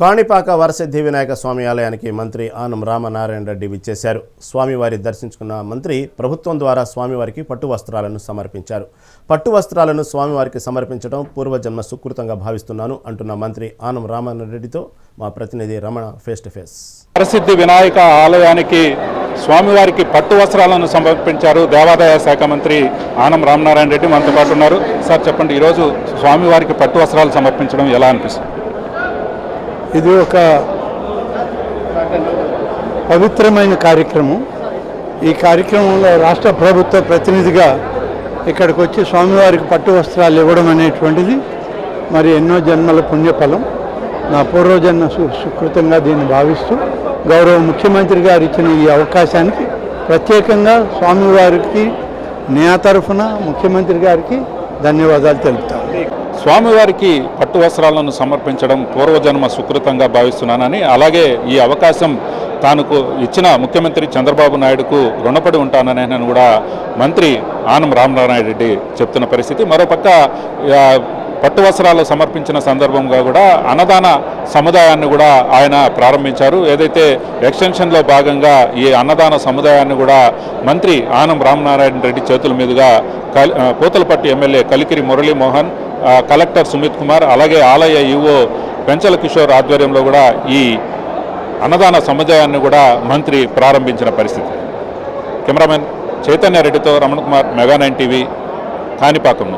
కాణిపాక వరసిద్ధి వినాయక స్వామి ఆలయానికి మంత్రి ఆనం రామనారాయణ రెడ్డి విచ్చేశారు. స్వామివారి దర్శించుకున్న మంత్రి ప్రభుత్వం ద్వారా స్వామివారికి పట్టు వస్త్రాలను సమర్పించారు. పట్టు వస్త్రాలను స్వామివారికి సమర్పించడం పూర్వజన్మ సుకృతంగా భావిస్తున్నాను అంటున్న మంత్రి ఆనం రామనారాయణ రెడ్డితో మా ప్రతినిధి రమణ ఫేస్ టు ఫేస్ ప్రసిద్ధి వినాయక ఆలయానికి స్వామివారికి పట్టు వస్త్రాలను సమర్పించారు దేవాదాయ శాఖ మంత్రి ఆనం రామనారాయణ రెడ్డి. మనతో పాటు ఉన్నారు. సార్ చెప్పండి ఈరోజు స్వామివారికి పట్టు వస్త్రాలు సమర్పించడం ఎలా అనిపిస్తుంది? ఇది ఒక పవిత్రమైన కార్యక్రమం. ఈ కార్యక్రమంలో రాష్ట్ర ప్రభుత్వ ప్రతినిధిగా ఇక్కడికి వచ్చి స్వామివారికి పట్టు వస్త్రాలు ఇవ్వడం అనేటువంటిది మరి ఎన్నో జన్మల పుణ్యఫలం. నా పూర్వజన్మ సు సుకృతంగా దీన్ని భావిస్తూ గౌరవ ముఖ్యమంత్రి గారు ఇచ్చిన ఈ అవకాశానికి ప్రత్యేకంగా స్వామివారికి నా తరఫున ముఖ్యమంత్రి గారికి ధన్యవాదాలు తెలుపుతాను స్వామివారికి పట్టు వస్త్రాలను సమర్పించడం పూర్వజన్మ సుకృతంగా భావిస్తున్నానని అలాగే ఈ అవకాశం తానుకు ఇచ్చిన ముఖ్యమంత్రి చంద్రబాబు నాయుడుకు రుణపడి ఉంటానని కూడా మంత్రి ఆనం రామనారాయణ రెడ్డి చెప్తున్న పరిస్థితి. మరోపక్క పట్టు వస్త్రాలు సమర్పించిన సందర్భంగా కూడా అన్నదాన సముదాయాన్ని కూడా ఆయన ప్రారంభించారు. ఏదైతే ఎక్స్టెన్షన్లో భాగంగా ఈ అన్నదాన సముదాయాన్ని కూడా మంత్రి ఆనం రామనారాయణ రెడ్డి చేతుల మీదుగా కల్- ఎమ్మెల్యే కలికిరి మురళీమోహన్ కలెక్టర్ సుమిత్ కుమార్ అలాగే ఆలయ ఈవో పెంచల కిషోర్ ఆధ్వర్యంలో కూడా ఈ అన్నదాన సముదాయాన్ని కూడా మంత్రి ప్రారంభించిన పరిస్థితి. కెమెరామెన్ చైతన్య రెడ్డితో Ramana Kumar mega nine TV Kanipakam